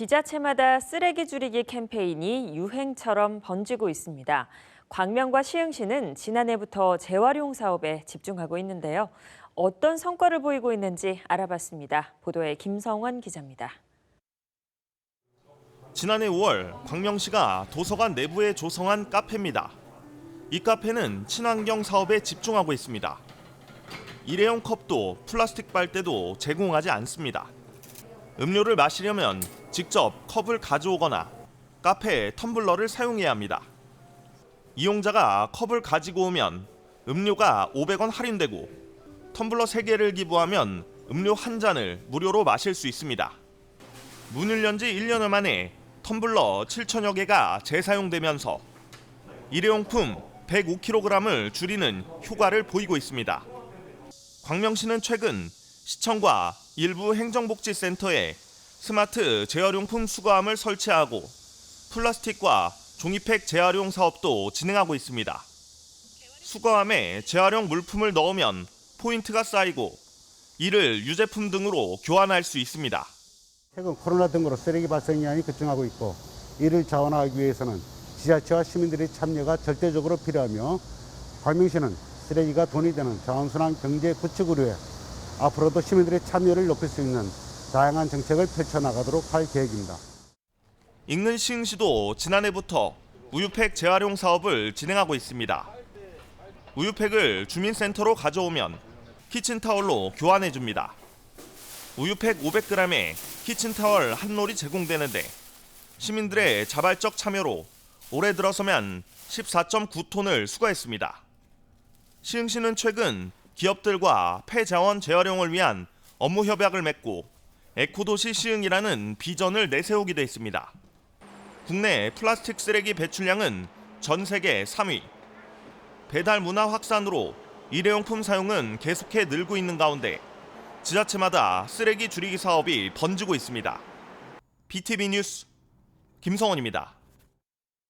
지자체마다 쓰레기 줄이기 캠페인이 유행처럼 번지고 있습니다. 광명과 시흥시는 지난해부터 재활용 사업에 집중하고 있는데요. 어떤 성과를 보이고 있는지 알아봤습니다. 보도에 김성원 기자입니다. 지난해 5월 광명시가 도서관 내부에 조성한 카페입니다. 이 카페는 친환경 사업에 집중하고 있습니다. 일회용 컵도 플라스틱 빨대도 제공하지 않습니다. 음료를 마시려면 직접 컵을 가져오거나 카페에 텀블러를 사용해야 합니다. 이용자가 컵을 가지고 오면 음료가 500원 할인되고 텀블러 3개를 기부하면 음료 한 잔을 무료로 마실 수 있습니다. 문을 연 지 1년여 만에 텀블러 7천여 개가 재사용되면서 일회용품 105kg을 줄이는 효과를 보이고 있습니다. 광명시는 최근 시청과 일부 행정복지센터에 스마트 재활용품 수거함을 설치하고 플라스틱과 종이팩 재활용 사업도 진행하고 있습니다. 수거함에 재활용 물품을 넣으면 포인트가 쌓이고 이를 유제품 등으로 교환할 수 있습니다. 최근 코로나 등으로 쓰레기 발생량이 급증하고 있고 이를 자원하기 위해서는 지자체와 시민들의 참여가 절대적으로 필요하며 광명시는 쓰레기가 돈이 되는 자원순환 경제 구축을 위해 앞으로도 시민들의 참여를 높일 수 있는 다양한 정책을 펼쳐나가도록 할 계획입니다. 인근 시흥시도 지난해부터 우유팩 재활용 사업을 진행하고 있습니다. 우유팩을 주민센터로 가져오면 키친타월로 교환해 줍니다. 우유팩 500g에 키친타월 한 롤이 제공되는데 시민들의 자발적 참여로 올해 들어서면 14.9톤을 수거했습니다. 시흥시는 최근 기업들과 폐자원 재활용을 위한 업무 협약을 맺고 에코도시 시흥이라는 비전을 내세우기도 했습니다. 국내 플라스틱 쓰레기 배출량은 전 세계 3위. 배달 문화 확산으로 일회용품 사용은 계속해 늘고 있는 가운데 지자체마다 쓰레기 줄이기 사업이 번지고 있습니다. BTV 뉴스 김성원입니다.